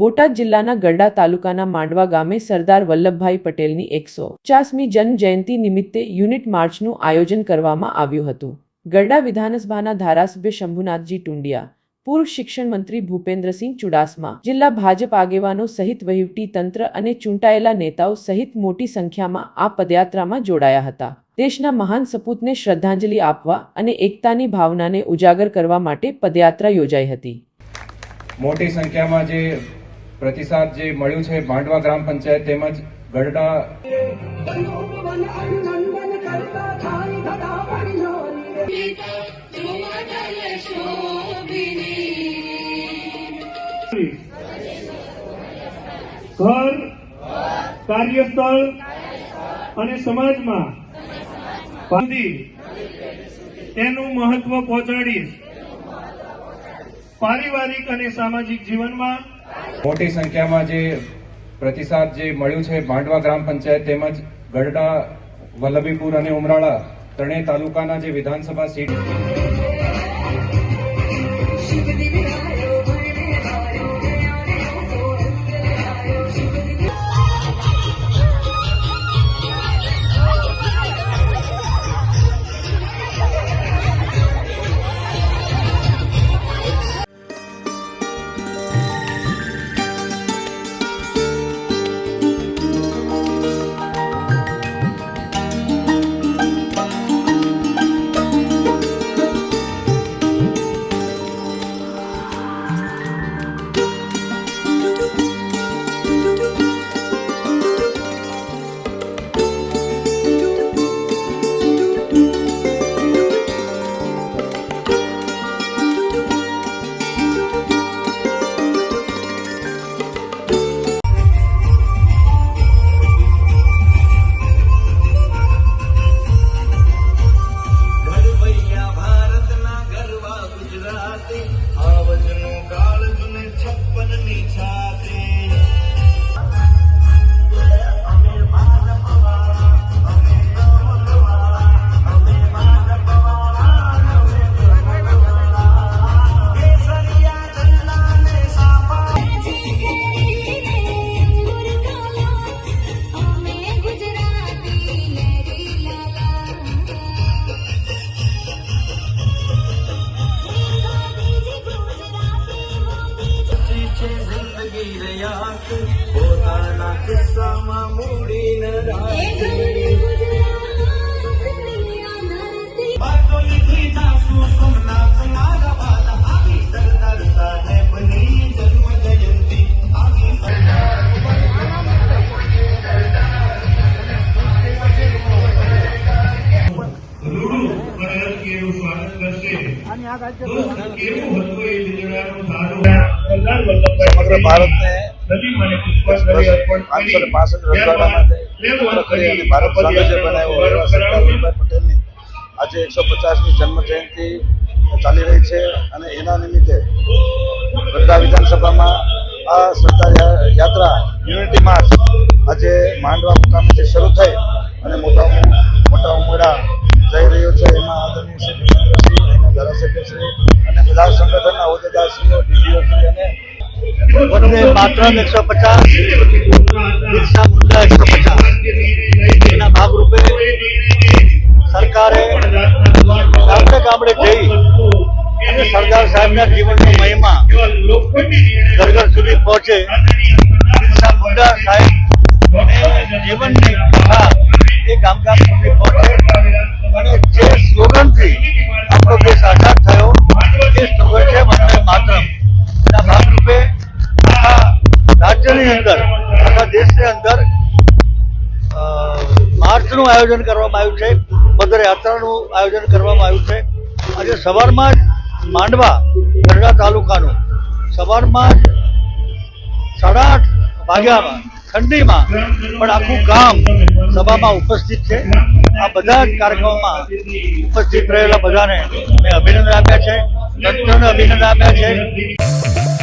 બોટાદ જિલ્લાના ગરડા તાલુકાના માંડવા ગામે સરદાર વલ્લભભાઈ પટેલની એકસો પચાસમી જન્મ નિમિત્તે યુનિટ માર્ચનું આયોજન કરવામાં આવ્યું હતું. ગરડા વિધાનસભાના ધારાસભ્ય શંભુનાથજી ટુંડિયા, પૂર્વ શિક્ષણ મંત્રી ભૂપેન્દ્રસિંહ ચુડાસમા, જિલ્લા ભાજપ આગેવાનો સહિત વહીવટી તંત્ર અને ચૂંટાયેલા નેતાઓ સહિત મોટી સંખ્યામાં આ પદયાત્રામાં જોડાયા હતા. દેશના મહાન સપૂતને શ્રદ્ધાંજલિ આપવા અને એકતાની ભાવનાને ઉજાગર કરવા માટે પદયાત્રા યોજાઈ હતી. મોટી સંખ્યામાં જે પ્રતિસાદ જે મળ્યું છે માંડવા ગ્રામ પંચાયત તેમજ પડી ઘર, કાર્યસ્થળ અને સમાજમાં તેનું મહત્વ પહોંચાડીશ. પારિવારિક અને સામાજિક જીવનમાં મોટી સંખ્યામાં જે પ્રતિસાદ જે મળ્યું છે માંડવા ગ્રામ પંચાયત તેમજ ગરડા વલ્લભીપુર અને ઉમરાળા, ત્રણેય તાલુકાના જે વિધાનસભા સીટ me time. રયાત પોતાના કિસ્સામાં મૂડી ન રાખી સ્વાગત કરશે. કેવું હતું એ લીલડાનું સરદાર વલ્લભભાઈ પુષ્પાંજલિ અર્પણ કરી. ભારત પટેલની આજે એકસો પચાસની જન્મ જયંતિ ચાલી રહી છે અને એના નિમિત્તે ગરડા વિધાનસભામાં આ સરદાર યાત્રા યુનિટી માર્ચ આજે માંડવા મુકામેથી શરૂ થઈ વંદે માતરમ એકસો પચાસ બિરસા મુંડા એકસો પચાસ એના ભાગરૂપે સરકારે ગામડે ગામડે જઈ અને સરદાર સાહેબના જીવનનો મહિમા ઘર ઘર સુધી પહોંચે. બિરસા મુંડા માર્ચનું આયોજન કરવામાં આવ્યું છે. પદયાત્રાનું આયોજન કરવામાં આવ્યું છે. આજે સવારમાં જ માંડવા ગરડા તાલુકાનું સવારમાં જ સાડા આઠ વાગ્યામાં ઠંડીમાં પણ આખું ગામ સભામાં ઉપસ્થિત છે. આ બધા જ કાર્યક્રમોમાં ઉપસ્થિત રહેલા બધાને મેં અભિનંદન આપ્યા છે. તંત્રને અભિનંદન આપ્યા છે.